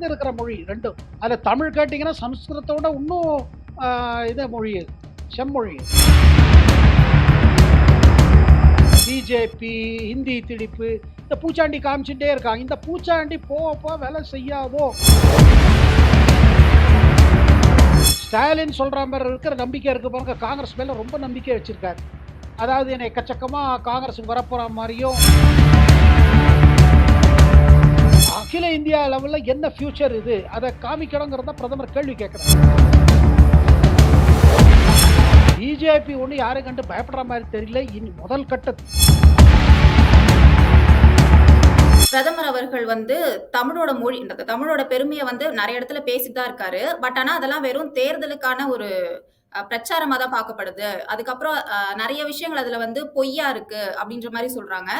காலகாலத்திலேருந்து இருக்கிற மொழி ரெண்டும். அதில் தமிழ் கேட்டிங்கன்னா சம்ஸ்கிருதத்தோட இன்னும் இது மொழி செம்மொழி பிஜேபி ஹிந்தி திணிப்பு இந்த பூச்சாண்டி காமிச்சுட்டே இருக்காங்க. இந்த பூச்சாண்டி போக போக வேலை செய்யாதோ? ஸ்டாலின் சொல்கிற மாதிரி இருக்கிற நம்பிக்கை இருக்குது பாருங்க. காங்கிரஸ் மேலே ரொம்ப நம்பிக்கை வச்சுருக்காரு. அதாவது என்னை எக்கச்சக்கமாக காங்கிரஸுக்கு வரப்போகிற மாதிரியும் அகில இந்தியா லெவலில் என்ன ஃபியூச்சர் இது? அதை காமிக்கணுங்கிறத பிரதமர் கேள்வி கேட்குறாங்க பிஜேபி ஒன்று யாரை கண்டு பயப்படுற மாதிரி தெரியல. இனி முதல் கட்டத்து. பிரதமர் அவர்கள் வந்து தமிழோட மொழி தமிழோட பெருமையை வந்து நிறைய இடத்துல பேசிட்டு தான் இருக்காரு. பட் ஆனால் அதெல்லாம் வெறும் தேர்தலுக்கான ஒரு பிரச்சாரமா தான் பார்க்கப்படுது. அதுக்கப்புறம் நிறைய விஷயங்கள் அதுல வந்து பொய்யா இருக்கு அப்படின்ற மாதிரி சொல்றாங்க.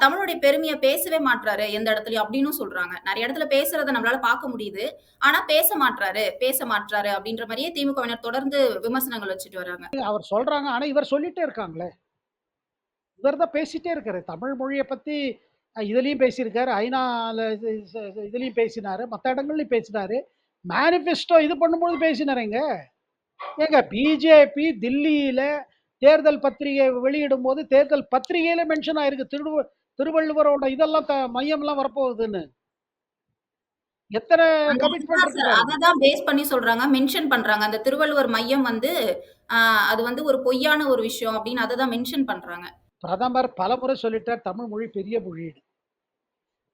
தமிழுடைய பெருமையை பேசவே மாட்றாரு எந்த இடத்துலயும் அப்படின்னு சொல்றாங்க. நிறைய இடத்துல பேசுறத நம்மளால பார்க்க முடியுது. ஆனா பேச மாட்றாரு. பேச மாட்டாரு அப்படின்ற மாதிரியே திமுகவினர் தொடர்ந்து விமர்சனங்கள் வச்சுட்டு வராங்க. அவர் சொல்றாங்க. ஆனா இவர் சொல்லிட்டே இருக்காங்களே. இவர் தான் பேசிட்டே இருக்காரு. தமிழ் மொழியை பத்தி இதுலயும் பேசியிருக்காரு. ஐநால இது- இது- இதுலயும் பேசினாரு. மற்ற இடங்கள்லயும் பேசினாரு. மேனிஃபெஸ்டோ இது பண்ணும்போது பேசினாருங்க ஏங்க பிஜேபி தில்லியில தேர்தல் பத்திரிகை வெளியிடும் போது தேர்தல் பத்திரிகையில மென்ஷன் ஆயிருக்கு. திருவ திருவள்ளுவரோட இதெல்லாம் த மையம்லாம் வரப்போகுதுன்னு. எத்தனை. அததான் பேஸ் பண்ணி சொல்றாங்க மென்ஷன் பண்றாங்க. அந்த திருவள்ளுவர் மையம் வந்து அது வந்து ஒரு பொய்யான ஒரு விஷயம் அப்படின்னு அதை தான் மென்ஷன் பண்றாங்க. பிரதமர் பலமுறை சொல்லிட்டார் தமிழ் மொழி பெரிய மொழின்னு.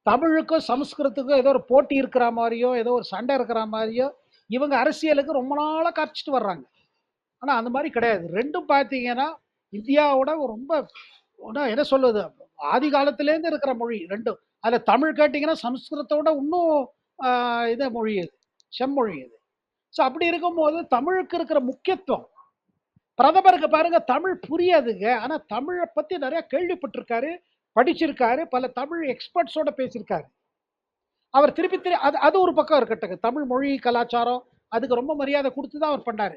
தமிழுக்கும் சமஸ்கிருதத்துக்கும் ஏதோ ஒரு போட்டி இருக்கிற மாதிரியோ ஏதோ ஒரு சண்டை இருக்கிற மாதிரியோ இவங்க அரசியலுக்கு ரொம்ப நாளாக காமிச்சிட்டு வர்றாங்க. ஆனால் அந்த மாதிரி கிடையாது. ரெண்டும் பார்த்தீங்கன்னா இந்தியாவோட ரொம்ப என்ன சொல்லுது ஆதி காலத்திலேருந்து இருக்கிற மொழி ரெண்டும். அதில் தமிழ் கேட்டிங்கன்னா சமஸ்கிருதத்தோட இன்னும் இதை மொழி இது செம்மொழி இது. ஸோ அப்படி இருக்கும்போது தமிழுக்கு இருக்கிற முக்கியத்துவம். பிரதமருக்கு பாருங்க தமிழ் புரியாதுங்க. ஆனால் தமிழை பற்றி நிறையா கேள்விப்பட்டிருக்காரு படிச்சிருக்காரு பல தமிழ் எக்ஸ்பர்ட்ஸோட பேசியிருக்காரு. அவர் திருப்பி திரு அது அது ஒரு பக்கம் இருக்கட்டும். தமிழ் மொழி கலாச்சாரம் அதுக்கு ரொம்ப மரியாதை கொடுத்து தான் அவர் பண்ணாரு.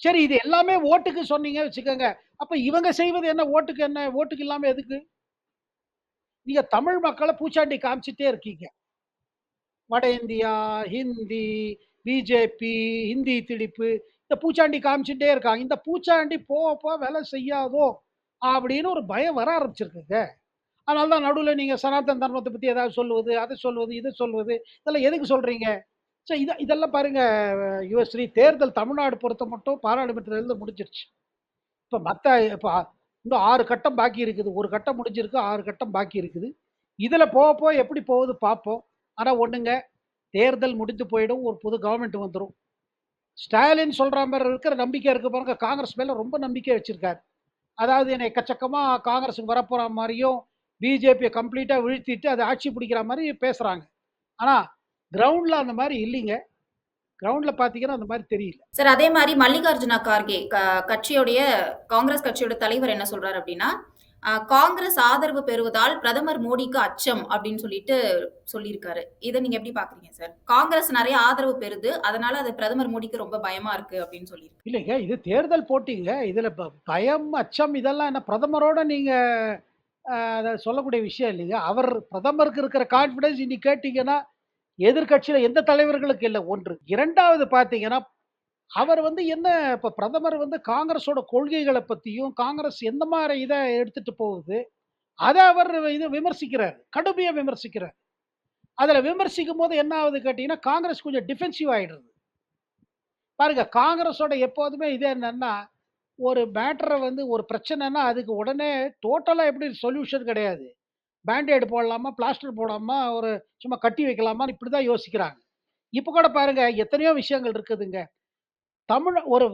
சரி இது எல்லாமே ஓட்டுக்கு சொன்னீங்க வச்சுக்கோங்க. அப்போ இவங்க செய்வது என்ன? ஓட்டுக்கு என்ன? ஓட்டுக்கு இல்லாமல் எதுக்கு? நீங்கள் தமிழ் மக்களை பூச்சாண்டி காமிச்சிட்டே இருக்கீங்க. வட இந்தியா ஹிந்தி பிஜேபி ஹிந்தி திணிப்பு இந்த பூச்சாண்டி காமிச்சுட்டே இருக்காங்க. இந்த பூச்சாண்டி போக போக வேலை செய்யாதோ அப்படின்னு ஒரு பயம் வர ஆரம்பிச்சிருக்குங்க. அதனால தான் நடுவில் நீங்கள் சனாதன தர்மத்தை பற்றி ஏதாவது சொல்லுவது அதை சொல்வது இதை சொல்வது இதெல்லாம் எதுக்கு சொல்கிறீங்க ஸோ இதை இதெல்லாம் பாருங்க யுவஸ்ரீ தேர்தல் தமிழ்நாடு பொறுத்த மட்டும் பாராளுமன்றத்திலேருந்து முடிஞ்சிருச்சு. இப்போ மற்ற இப்போ இன்னும் ஆறு கட்டம் பாக்கி இருக்குது. ஒரு கட்டம் முடிஞ்சிருக்கு ஆறு கட்டம் பாக்கி இருக்குது. இதில் போக போக எப்படி போகுது பார்ப்போம் ஆனால் ஒன்றுங்க தேர்தல் முடிந்து போயிடும் ஒரு புது கவர்மெண்ட் வந்துடும் ஸ்டாலின் சொல்கிற மாதிரி இருக்கிற நம்பிக்கை இருக்க பாருங்க. காங்கிரஸ் மேலே ரொம்ப நம்பிக்கை வச்சுருக்காரு. அதாவது என்னை எக்கச்சக்கமாக காங்கிரஸுக்கு வரப்போகிற மாதிரியும் பிஜேபியை கம்ப்ளீட்டா வீழ்த்திட்டு அதை ஆட்சி பிடிக்கிற மாதிரி பேசுறாங்க. ஆனா கிரவுண்ட்ல அந்த மாதிரி இல்லைங்க. கிரவுண்ட்ல பாத்தீங்கன்னா அந்த மாதிரி தெரியல. சார் அதே மாதிரி மல்லிகார்ஜுனா கார்கே க- கட்சியுடைய காங்கிரஸ் கட்சியோட தலைவர் என்ன சொல்றாரு அப்படின்னா காங்கிரஸ் ஆதரவு பெறுவதால் பிரதமர் மோடிக்கு அச்சம் அப்படின்னு சொல்லிட்டு சொல்லியிருக்காரு. இதை நீங்க எப்படி பாக்குறீங்க சார்? காங்கிரஸ் நிறைய ஆதரவு பெறுது அதனால அது பிரதமர் மோடிக்கு ரொம்ப பயமா இருக்கு அப்படின்னு சொல்லியிருக்கு. இல்லைங்க இது தேர்தல் போட்டிங்க. இதுல பயம் அச்சம் இதெல்லாம் என்ன? பிரதமரோட நீங்க ஆஹ், அதை சொல்லக்கூடிய விஷயம் இல்லைங்க. அவர் பிரதமருக்கு இருக்கிற கான்ஃபிடன்ஸ் இன்னைக்கு கேட்டிங்கன்னா எதிர்க்கட்சியில எந்த தலைவர்களுக்கு இல்லை. ஒன்று. இரண்டாவது பார்த்தீங்கன்னா அவர் வந்து என்ன இப்போ பிரதமர் வந்து காங்கிரஸோட கொள்கைகளை பற்றியும் காங்கிரஸ் எந்த மாதிரி இதை எடுத்துகிட்டு போகுது அதை அவர் இது விமர்சிக்கிறார். கடுமையாக விமர்சிக்கிறார். அதில் விமர்சிக்கும் போது என்ன ஆகுது கேட்டிங்கன்னா காங்கிரஸ் கொஞ்சம் டிஃபென்சிவ் ஆகிடுது பாருங்க காங்கிரஸோட எப்போதுமே இது என்னென்னா ஒரு மேட்டரை வந்து ஒரு பிரச்சனைனா அதுக்கு உடனே டோட்டலாக எப்படி சொல்யூஷன் கிடையாது. பேண்டேடு போடலாமா பிளாஸ்டர் போடாமா ஒரு சும்மா கட்டி வைக்கலாமா இப்படி தான் யோசிக்கிறாங்க. இப்போ கூட பாருங்கள் எத்தனையோ விஷயங்கள் இருக்குதுங்க. தமிழ் ஒரு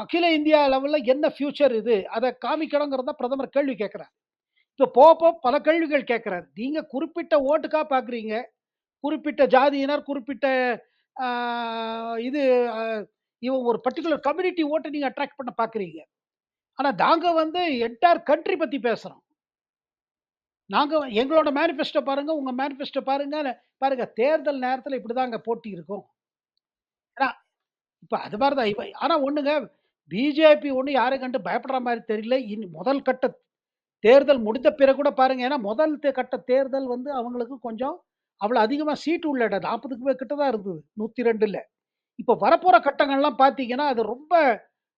அகில இந்தியா லெவலில் என்ன ஃபியூச்சர் இது? அதை காமிக்கணுங்கிறத பிரதமர் கேள்வி கேட்குறார். இப்போ போக போக பல கேள்விகள் கேட்குறாரு. நீங்கள் குறிப்பிட்ட ஓட்டுக்காக பார்க்குறீங்க குறிப்பிட்ட ஜாதியினர் குறிப்பிட்ட இது இவங்க ஒரு பர்டிகுலர் கம்யூனிட்டி ஓட்டை நீங்கள் அட்ராக்ட் பண்ண பார்க்குறீங்க ஆனால் நாங்கள் வந்து என்டையர் கண்ட்ரி பற்றி பேசுகிறோம் நாங்கள் எங்களோட மேனிஃபெஸ்டோ பாருங்கள் உங்கள் மேனிஃபெஸ்டோ பாருங்க பாருங்க தேர்தல் நேரத்தில் இப்படி தாங்க போட்டி இருக்கும் ஏன்னா இப்போ அது மாதிரி தான் இப்போ ஆனால் ஒன்றுங்க பிஜேபி ஒன்று யாரை கண்டு பயப்படுற மாதிரி தெரியல இனி முதல் கட்ட தேர்தல் முடித்த பிறகு கூட பாருங்கள் ஏன்னா முதல் தே- கட்ட தேர்தல் வந்து அவங்களுக்கு கொஞ்சம் அவ்வளோ அதிகமாக சீட்டு உள்ள இடம் 40க்கு கிட்ட தான் இருந்தது. 102ல. இப்ப வரப்போற கட்டங்கள்லாம் பார்த்தீங்கன்னா, அது ரொம்ப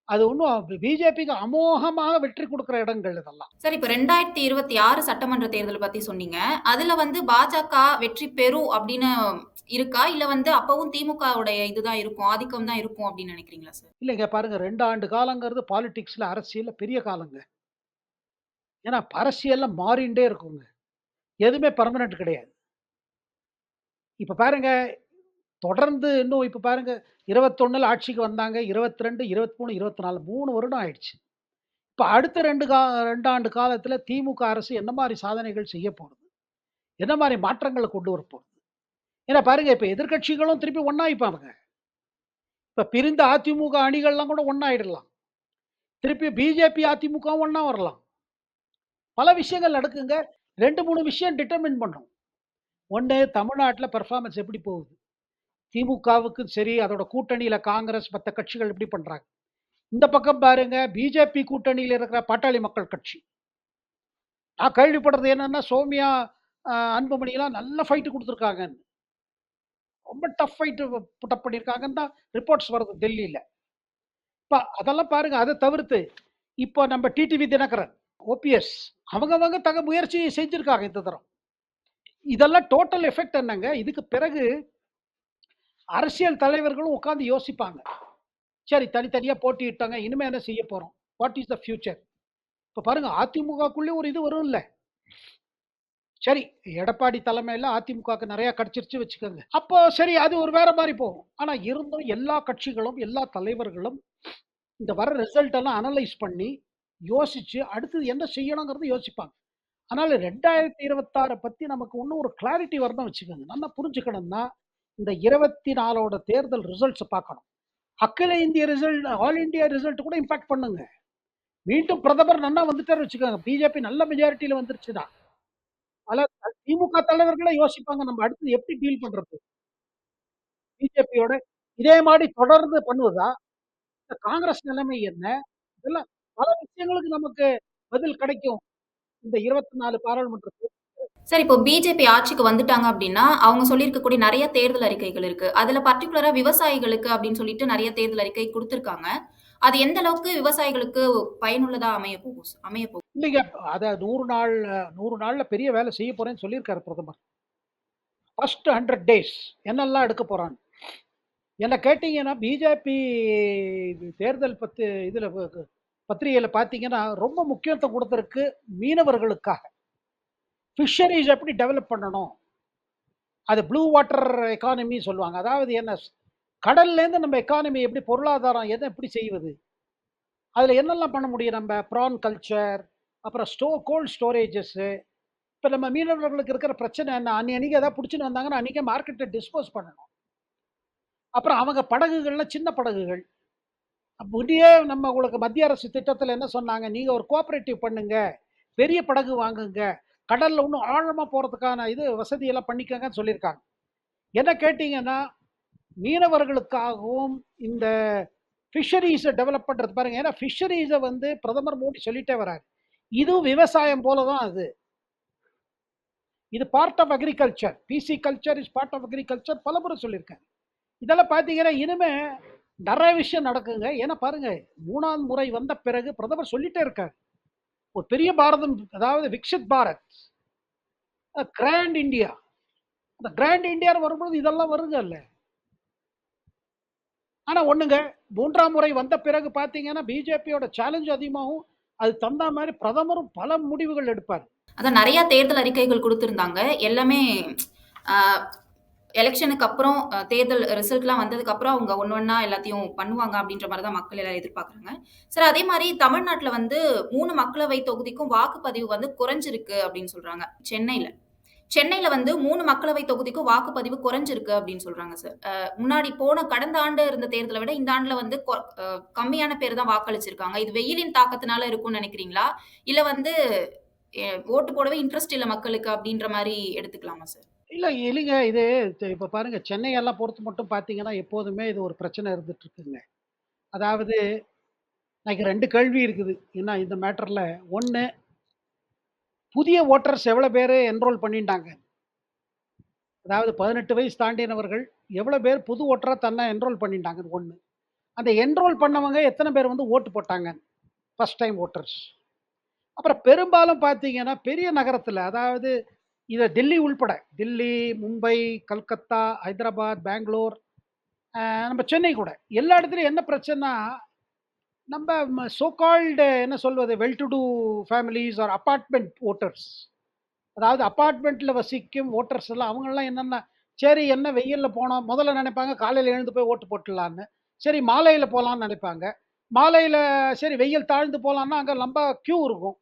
அது ஒண்ணும் பிஜேபிக்கு அமோகமாக வெற்றி குடுக்குற இடங்கள் இதெல்லாம். சார் இப்ப 2026 சட்டமன்ற தேர்தல் பத்தி சொன்னீங்க. அதுல வந்து பாஜக வெற்றி பெறும் அப்படின்னு இருக்கா? இல்ல வந்து அப்பவும் திமுகவுடைய இதுதான் இருக்கும், ஆதிக்கம் தான் இருக்கும் அப்படின்னு நினைக்கிறீங்களா சார்? இல்லைங்க பாருங்க 2 ஆண்டு காலங்கிறது பாலிடிக்ஸ்ல அரசியல்ல பெரிய காலங்க. ஏன்னா அரசியல்ல மாறிண்டே இருக்குங்க. எதுவுமே பெர்மனன்ட் கிடையாது. இப்ப பாருங்க, தொடர்ந்து இன்னும் இப்போ பாருங்கள் இருபத்தொன்னில் ஆட்சிக்கு வந்தாங்க. 22, 23, 24 3 வருடம் ஆயிடுச்சு. இப்போ அடுத்த ரெண்டு கா ரெண்டு ஆண்டு காலத்தில் திமுக அரசு என்ன மாதிரி சாதனைகள் செய்ய போகிறது என்ன மாதிரி மாற்றங்களை கொண்டு வரப்போகுது? ஏன்னா பாருங்கள் இப்போ எதிர்க்கட்சிகளும் திருப்பி ஒன்றாயிப்பாங்க இப்போ பிரிந்த அதிமுக அணிகள்லாம் கூட ஒன்றாயிடலாம் திருப்பி பிஜேபி, அதிமுகவும் ஒன்றா வரலாம். பல விஷயங்கள் நடக்குங்க. 2, 3 விஷயம் டிட்டர்மின் பண்ணும். ஒன்று தமிழ்நாட்டில் பெர்ஃபார்மன்ஸ் எப்படி போகுது? திமுகவுக்கும் சரி, அதோட கூட்டணியில காங்கிரஸ் மற்ற கட்சிகள் எப்படி பண்றாங்க? இந்த பக்கம் பாருங்க, பிஜேபி கூட்டணியில் இருக்கிற பாட்டாளி மக்கள் கட்சி. நான் கேள்விப்படுறது என்னன்னா, சோமியா அன்புமணியெல்லாம் நல்ல ஃபைட்டு கொடுத்துருக்காங்கன்னு ரொம்ப டஃப் ஃபைட்டு புட்டப் பண்ணியிருக்காங்கன்னு தான் ரிப்போர்ட்ஸ் வருது டெல்லியில் இப்போ அதெல்லாம் பாருங்க. அதை தவிர்த்து, இப்போ நம்ம டிடிவி தினகரன், ஓபிஎஸ் அவங்கவங்க தக முயற்சி செஞ்சுருக்காங்க இந்த தரம். இதெல்லாம் டோட்டல் எஃபெக்ட் என்னங்க? இதுக்கு பிறகு அரசியல் தலைவர்களும் உட்காந்து யோசிப்பாங்க. சரி தனித்தனியா போட்டியிட்டாங்க. இனிமே என்ன செய்ய போறோம்? What is the future? இப்போ பாருங்க அதிமுகக்குள்ளே ஒரு இது வரும் இல்லை சரி, எடப்பாடி தலைமையில அதிமுகவுக்கு நிறையா கிடச்சிருச்சு வச்சுக்கோங்க. அப்போ சரி அது ஒரு வேற மாதிரி போகும். ஆனா இருந்தும் எல்லா கட்சிகளும், எல்லா தலைவர்களும் இந்த வர ரிசல்ட் எல்லாம் அனலைஸ் பண்ணி, யோசிச்சு அடுத்தது என்ன செய்யணுங்கிறத யோசிப்பாங்க. அதனால 2026 பத்தி நமக்கு இன்னும் ஒரு கிளாரிட்டி வரணும் வச்சுக்கோங்க. நல்லா புரிஞ்சுக்கணும்னா, இந்த 24ஓட தேர்தல் ரிசல்ட்ஸ் பார்க்கணும். அகில இந்திய ரிசல்ட் ஆல் இந்தியா ரிசல்ட் கூட இம்பாக்ட் பண்ணுங்க. மீண்டும் பிரதமர் நன்னா வந்துட்டாருன்னு வச்சுக்கோங்க. பிஜேபி நல்ல மெஜாரிட்டில வந்துருச்சுன்னா. அதனால திமுக தலைவர்களே யோசிப்பாங்க நம்ம அடுத்தது எப்படி டீல் பண்றது? பிஜேபியோட இதே மாதிரி தொடர்ந்து பண்ணுவதா? இந்த காங்கிரஸ் நிலைமை என்ன? இதெல்லாம் பல விஷயங்களுக்கு நமக்கு பதில் கிடைக்கும். இந்த 24 பாராளுமன்ற தேர்தல். சார் இப்போ பிஜேபி ஆட்சிக்கு வந்துட்டாங்க அப்படின்னா, அவங்க சொல்லியிருக்கக்கூடிய நிறைய தேர்தல் அறிக்கைகள் இருக்கு. அதுல பர்டிகுலரா விவசாயிகளுக்கு அப்படின்னு சொல்லிட்டு நிறைய தேர்தல் அறிக்கை கொடுத்துருக்காங்க அது எந்த அளவுக்கு விவசாயிகளுக்கு பயனுள்ளதா அமைய போகும் அமைய போகும்? இல்லைங்க. அத நூறு நாள் நூறு நாள்ல பெரிய வேலை செய்ய போறேன்னு சொல்லியிருக்காரு பிரதமர். ஃபர்ஸ்ட் 100 டேஸ் என்னெல்லாம் எடுக்க போறான் என்ன கேட்டீங்கன்னா, பிஜேபி தேர்தல் பத்து இதுல ப பத்திரிகையில பார்த்தீங்கன்னா, ரொம்ப முக்கியத்துவம் கொடுத்துருக்கு மீனவர்களுக்காக. ஃபிஷரிஸ் எப்படி டெவலப் பண்ணணும்? அது ப்ளூ வாட்டர் எக்கானமி சொல்லுவாங்க. அதாவது என்ன கடல்லேருந்து நம்ம எக்கானமி எப்படி பொருளாதாரம் எதை எப்படி செய்வது? அதில் என்னெல்லாம் பண்ண முடியும் நம்ம ப்ரான் கல்ச்சர், அப்புறம் ஸ்டோ கோல்ட் ஸ்டோரேஜஸ்ஸு. இப்போ நம்ம மீனவர்களுக்கு இருக்கிற பிரச்சனை என்ன? அன்னை அன்றைக்கி எதாவது பிடிச்சின்னு வந்தாங்கன்னா, அன்னைக்கே மார்க்கெட்டை டிஸ்போஸ் பண்ணணும். அப்புறம் அவங்க படகுகள்லாம் சின்ன படகுகள். அப்படியே நம்ம உங்களுக்கு மத்திய அரசு திட்டத்தில் என்ன சொன்னாங்க? நீங்கள் ஒரு கோஆப்ரேட்டிவ் பண்ணுங்க. பெரிய படகு வாங்குங்க. கடல்ல இன்னும் ஆழமாக போறதுக்கான இது வசதியெல்லாம் பண்ணிக்கங்கன்னு சொல்லியிருக்காங்க. என்ன கேட்டீங்கன்னா, மீனவர்களுக்காகவும் இந்த ஃபிஷரிஸை டெவலப் பண்ணுறது பாருங்க. ஏன்னா ஃபிஷரிஸை வந்து பிரதமர் மோடி சொல்லிட்டே வராரு. இதுவும் விவசாயம் போல தான் அது. இது part of agriculture. Pisciculture is part of agriculture பலமுறை சொல்லியிருக்கேன் இதெல்லாம் பார்த்தீங்கன்னா, இனிமே நிறைய விஷயம் நடக்குங்க. ஏன்னா பாருங்க, மூணாம் முறை வந்த பிறகு பிரதமர் சொல்லிட்டே இருக்காரு. ஒரு பெரிய பாரதம் அதாவது விக்ஷித் பாரத். கிராண்ட் இந்தியா அந்த கிராண்ட் இந்தியான்னு வரும்பொழுது இதெல்லாம் வருங்கல்ல. ஆனா ஒண்ணுங்க, மூன்றாம் முறை வந்த பிறகு பார்த்தீங்கன்னா, பிஜேபியோட சேலஞ்ச் அதிகமாகும். அது தந்த மாதிரி பிரதமரும் பல முடிவுகள் எடுப்பார் அதான் நிறைய தேர்தல் அறிக்கைகள் கொடுத்துருந்தாங்க எல்லாமே எலெக்ஷனுக்கு அப்புறம் தேர்தல் ரிசல்ட்லாம் வந்ததுக்கு அப்புறம் அவங்க ஒன்று ஒன்றா எல்லாத்தையும் பண்ணுவாங்க அப்படின்ற மாதிரி தான் மக்கள் எல்லாரும் எதிர்பார்க்குறாங்க. சார் அதே மாதிரி தமிழ்நாட்டில் வந்து மூணு மக்களவை தொகுதிக்கும் வாக்குப்பதிவு வந்து குறைஞ்சிருக்கு அப்படின்னு சொல்றாங்க. சென்னையில் சென்னையில் வந்து மூணு மக்களவை தொகுதிக்கும் வாக்குப்பதிவு குறைஞ்சிருக்கு அப்படின்னு சொல்றாங்க சார். முன்னாடி போன கடந்த ஆண்டு இருந்த தேர்தலை விட இந்த ஆண்டில் வந்து கொ கம்மியான பேர் தான் வாக்களிச்சிருக்காங்க. இது வெயிலின் தாக்கத்தினால இருக்கும்னு நினைக்கிறீங்களா இல்லை வந்து ஓட்டு போடவே இன்ட்ரெஸ்ட் இல்லை மக்களுக்கு அப்படின்ற மாதிரி எடுத்துக்கலாமா சார்? இல்லை இல்லைங்க. இது இப்போ பாருங்க சென்னையெல்லாம் பொறுத்து மட்டும் பார்த்தீங்கன்னா, எப்போதுமே இது ஒரு பிரச்சனை இருந்துட்டு இருக்குங்க. அதாவது எனக்கு ரெண்டு கேள்வி இருக்குது. என்ன இந்த மேட்டரில் ஒன்று புதிய ஓட்டர்ஸ் எவ்வளோ பேர் என்ரோல் பண்ணிட்டாங்க? அதாவது 18 வயசு தாண்டினவர்கள் எவ்வளோ பேர் புது ஓட்டராக தன்னை என்ரோல் பண்ணிட்டாங்க ஒன்று அந்த என்ரோல் பண்ணவங்க எத்தனை பேர் வந்து ஓட்டு போட்டாங்க? ஃபர்ஸ்ட் டைம் ஓட்டர்ஸ் அப்புறம் பெரும்பாலும் பார்த்தீங்கன்னா, பெரிய நகரத்தில் அதாவது இதை டெல்லி உள்பட தில்லி, மும்பை, கல்கத்தா, ஹைதராபாத், பெங்களூர், நம்ம சென்னை கூட. எல்லா இடத்துலையும் என்ன பிரச்சனைனா, நம்ம சோகால்டு என்ன சொல்வது well to do families or apartment voters அதாவது அப்பார்ட்மெண்ட்டில் வசிக்கும் ஓட்டர்ஸ் எல்லாம் அவங்கலாம் என்னென்ன சரி என்ன வெயில்ல போனோம் முதல்ல நினைப்பாங்க காலையில் எழுந்து போய் ஓட்டு போட்டுடலான்னு. சரி மாலையில் போகலான்னு நினைப்பாங்க. மாலையில் சரி வெயில் தாழ்ந்து போகலான்னா அங்கே ரொம்ப க்யூ இருக்கும்.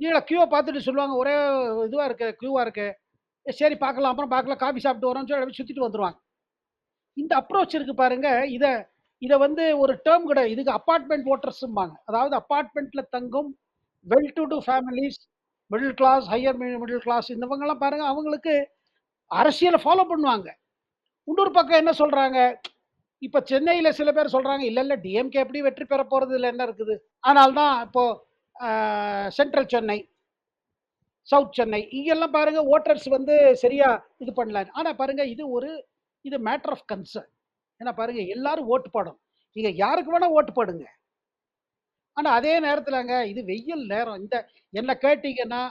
கீழ க்யூவை பார்த்துட்டு சொல்லுவாங்க, ஒரே இதுவாக இருக்குது க்யூவாக இருக்குது சரி பார்க்கலாம், அப்புறம் பார்க்கலாம், காஃபி சாப்பிட்டு வரோம்னு சொல்லி அப்படியே சுற்றிட்டு வந்துடுவாங்க இந்த அப்ரோச் இருக்குது பாருங்க, இதை இதை வந்து ஒரு டேர்ம் கிடையாது. இதுக்கு அப்பார்ட்மெண்ட் ஓட்டர்ஸும்பாங்க அதாவது அப்பார்ட்மெண்ட்டில் தங்கும் well to do families middle class, higher மி மிடில் கிளாஸ் இந்தவங்கெல்லாம் பாருங்கள் அவங்களுக்கு அரசியலை ஃபாலோ பண்ணுவாங்க. இன்னொரு பக்கம் என்ன சொல்கிறாங்க இப்போ சென்னையில் சில பேர் சொல்கிறாங்க இல்லை இல்லை டிஎம்கே எப்படி வெற்றி பெற போறதில்ல என்ன இருக்குது? அதனால தான் இப்போது சென்ட்ரல் சென்னை, சவுத் சென்னை இங்கெல்லாம் பாருங்கள் ஓட்டர்ஸ் வந்து சரியாக இது பண்ணல. ஆனால் பாருங்கள் இது ஒரு இது மேட்ரு ஆஃப் கன்சர்ன். ஏன்னா பாருங்கள் எல்லாரும் ஓட்டு போடும் நீங்கள் யாருக்கு வேணால் ஓட்டு போடுங்க. ஆனால் அதே நேரத்தில்ங்க இது வெயில் நேரம். இந்த என்ன கேட்டிங்கன்னா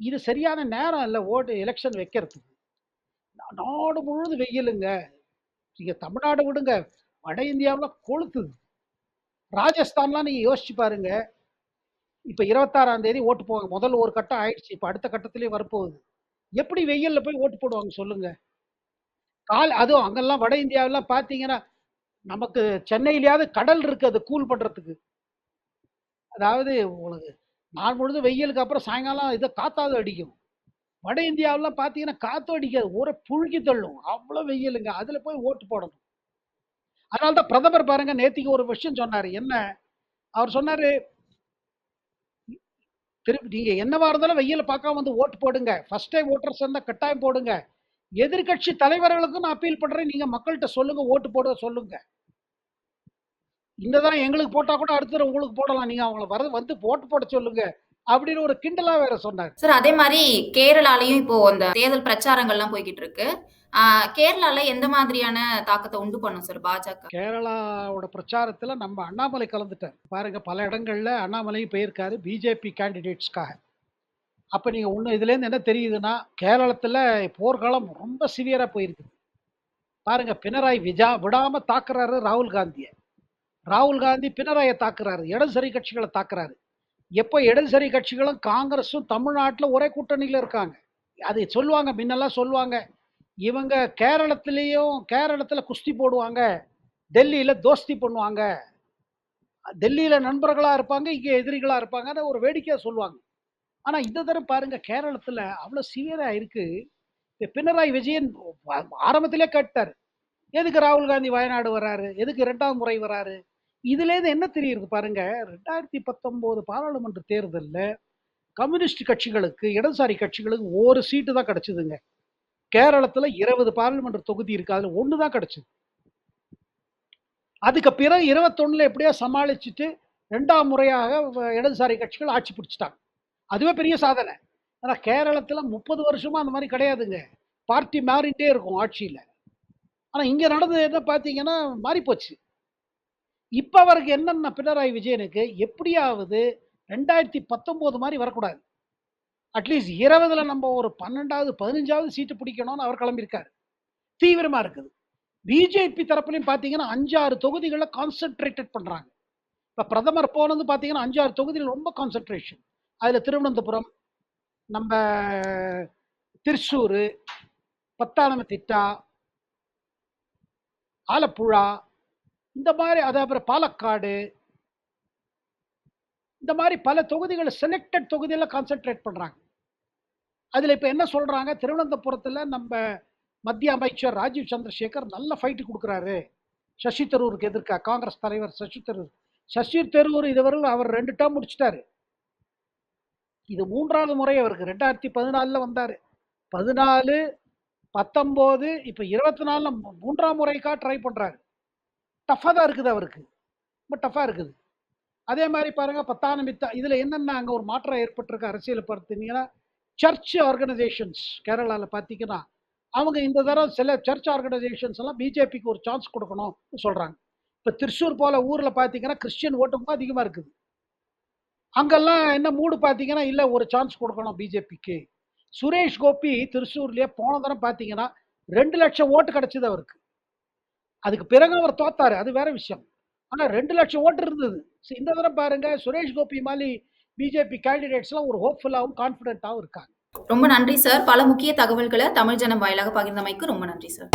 இது சரியான நேரம் இல்லை ஓட்டு எலெக்ஷன் வைக்கிறதுக்கு. நாடு முழுவதும் வெயிலுங்க. நீங்கள் தமிழ்நாடு விடுங்க. வட இந்தியாவில் கொளுத்துது. ராஜஸ்தான்லாம் நீங்கள் யோசிச்சு பாருங்கள் இப்போ இருபத்தாறாம் தேதி ஓட்டு போவாங்க. முதல் ஒரு கட்டம் ஆயிடுச்சு. இப்போ அடுத்த கட்டத்திலே வரப்போகுது. எப்படி வெயில்ல போய் ஓட்டு போடுவாங்க சொல்லுங்க? கால் அதுவும் அங்கெல்லாம் வட இந்தியாவெல்லாம் பார்த்தீங்கன்னா, நமக்கு சென்னையிலேயாவது கடல் இருக்கு அது கூல் பண்ணுறதுக்கு அதாவது உங்களுக்கு நாள் முழுதும் வெயிலுக்கு அப்புறம் சாயங்காலம் இதை காத்தாவது அடிக்கும். வட இந்தியாவுலாம் பார்த்தீங்கன்னா, காத்தும் அடிக்காது. ஊரை புழுகி தள்ளும். அவ்வளோ வெயிலுங்க. அதில் போய் ஓட்டு போடணும். அதனால தான் பிரதமர் பாருங்க நேத்திக்கு ஒரு விஷயம் சொன்னார் என்ன? அவர் சொன்னார் திருப்பி நீங்க என்னவா இருந்தாலும் வெயில பார்க்காம வந்து ஓட்டு போடுங்க. ஃபர்ஸ்ட் டைம் ஓட்டர்ஸ் இருந்தால் கட்டாயம் போடுங்க. எதிர்க்கட்சி தலைவர்களுக்கும் நான் அப்பீல் பண்றேன். நீங்க மக்கள்கிட்ட சொல்லுங்க, ஓட்டு போட சொல்லுங்க. இந்த தான் எங்களுக்கு போட்டா கூட அடுத்த உங்களுக்கு போடலாம். நீங்க அவங்கள வர வந்து ஓட்டு போட சொல்லுங்க. அப்படின்னு ஒரு கிண்டலா வேற சொன்னாரு. சார் அதே மாரி கேரளாலயும் இப்போ அந்த தேர்தல் பிரச்சாரங்கள்லாம் போய்க்கிட்டு இருக்கு. கேரளால எந்த மாதிரியான தாக்கத்த உண்டு பண்ணும் சார் பாஜக? கேரளாவோட பிரச்சாரத்துல நம்ம அண்ணாமலை கலந்துட்டார். பாருங்க பல இடங்கள்ல அண்ணாமலையும் போயிருக்காரு பிஜேபி கேண்டிடேட்ஸ்க்காக. அப்ப நீங்க ஒண்ணு இதுலேருந்து என்ன தெரியுதுன்னா, கேரளத்துல போர்க்காலம் ரொம்ப சிவியரா போயிருக்குது. பாருங்க பினராயி விஜா விடாம தாக்குறாரு ராகுல் காந்திய. ராகுல் காந்தி பினராய தாக்குறாரு. இடதுசாரி கட்சிகள தாக்குறாரு. எப்போ இடதுசாரி கட்சிகளும் காங்கிரஸும் தமிழ்நாட்டில் ஒரே கூட்டணியில் இருக்காங்க. அது சொல்லுவாங்க முன்னெல்லாம் சொல்லுவாங்க. இவங்க கேரளத்திலையும் கேரளத்தில் குஸ்தி போடுவாங்க. டெல்லியில் தோஸ்தி பண்ணுவாங்க. டெல்லியில் நண்பர்களாக இருப்பாங்க. இங்கே எதிரிகளாக இருப்பாங்கன்னு ஒரு வேடிக்கையாக சொல்லுவாங்க. ஆனால் இந்த தடவை பாருங்கள் கேரளத்தில் அவ்வளோ சிவியராக இருக்குது இப்போ பினராயி விஜயன் ஆரம்பத்திலே கேட்டார் எதுக்கு ராகுல் காந்தி வயநாடு வராரு? எதுக்கு 2வது முறை வராரு? இதுலேருந்து என்ன தெரியுது பாருங்க, 2019 பாராளுமன்ற தேர்தலில் கம்யூனிஸ்ட் கட்சிகளுக்கு, இடதுசாரி கட்சிகளுக்கு ஒரு சீட்டு தான் கிடைச்சதுங்க. கேரளத்துல 20 பார்லிமென்ட் தொகுதி இருக்கு. அதில் ஒன்று தான் கிடைச்சது. அதுக்கு பிறகு 21ல எப்படியோ சமாளிச்சுட்டு ரெண்டாம் முறையாக இடதுசாரி கட்சிகள் ஆட்சி பிடிச்சிட்டாங்க அதுவே பெரிய சாதனை. ஆனால் கேரளத்துல 30 வருஷமா அந்த மாதிரி கிடையாதுங்க. பார்ட்டி மாறிட்டே இருக்கும் ஆட்சியில. ஆனால் இங்கே நடந்தது என்ன பார்த்தீங்கன்னா, மாறிப்போச்சு. இப்போ அவருக்கு என்னென்ன பினராயி விஜயனுக்கு எப்படியாவது ரெண்டாயிரத்தி பத்தொம்போது மாதிரி வரக்கூடாது. அட்லீஸ்ட் 20ல நம்ம ஒரு 12வது, 15வது சீட்டு பிடிக்கணும்னு அவர் கிளம்பியிருக்காரு. தீவிரமாக இருக்குது. பிஜேபி தரப்புலையும் பார்த்தீங்கன்னா 5, 6 தொகுதிகள்ல கான்சன்ட்ரேட்டட் இப்போ பிரதமர் போனது பார்த்தீங்கன்னா அஞ்சாறு தொகுதியில் ரொம்ப கான்சன்ட்ரேஷன். அதில் திருவனந்தபுரம், நம்ப திருச்சூரு, பத்தானம்திட்டா ஆலப்புழா, இந்த மாதிரி அது அப்புறம் பாலக்காடு. இந்த மாதிரி பல தொகுதிகளை செலக்டட் தொகுதியில் கான்சென்ட்ரேட் பண்ணுறாங்க அதில் இப்போ என்ன சொல்கிறாங்க திருவனந்தபுரத்தில் நம்ம மத்திய அமைச்சர் ராஜீவ் சந்திரசேகர் நல்ல ஃபைட்டு கொடுக்குறாரு. சசி தரூருக்கு எதிர்க்கா காங்கிரஸ் தலைவர் சசி தரூர். சசி தரூர் இதுவரை அவர் 2 டெர்ம் முடிச்சிட்டாரு. இது மூன்றாவது முறை அவருக்கு. ரெண்டாயிரத்தி பதினாலில் வந்தார். பதினாலு பத்தொம்போது இப்போ இருபத்தி நாலில் மூன்றாம் முறைக்கா ட்ரை பண்ணுறாரு டஃப்பாக தான் இருக்குது அவருக்கு. ரொம்ப டஃப்பாக இருக்குது. அதே மாதிரி பாருங்கள் பத்தான மித்தா இதில் என்னென்ன அங்கே ஒரு மாற்றம் ஏற்பட்டிருக்கு அரசியல் பார்த்தீங்கன்னா, சர்ச் ஆர்கனைசேஷன்ஸ் கேரளாவில் பார்த்தீங்கன்னா, அவங்க இந்த தடவை சில சர்ச் ஆர்கனைசேஷன்ஸ் எல்லாம் பிஜேபிக்கு ஒரு சான்ஸ் கொடுக்கணும்னு சொல்கிறாங்க இப்போ திருச்சூர் போல ஊரில் பார்த்தீங்கன்னா கிறிஸ்டியன் ஓட்டுக்கும் அதிகமாக இருக்குது அங்கெல்லாம் என்ன மூடு பார்த்தீங்கன்னா இல்லை ஒரு சான்ஸ் கொடுக்கணும் பிஜேபிக்கு சுரேஷ் கோபி திருச்சூர்லேயே போன தரம் பார்த்தீங்கன்னா ரெண்டு லட்சம் ஓட்டு கிடச்சிது அவருக்கு அதுக்கு பிறகு அவர் தோத்தாரு. அது வேற விஷயம். ஆனால் ரெண்டு லட்சம் ஓட்டு இருந்தது. இந்த தடவை பாருங்க சுரேஷ் கோபி மாதிரி பிஜேபி கேண்டிடேட்ஸ்லாம் ஒரு ஹோப்ஃபுல்லாகவும் கான்ஃபிடென்ட்டாகவும் இருக்காங்க. ரொம்ப நன்றி சார் பல முக்கிய தகவல்களை தமிழ் ஜனம் வாயிலாக பகிர்ந்தமைக்கு ரொம்ப நன்றி சார்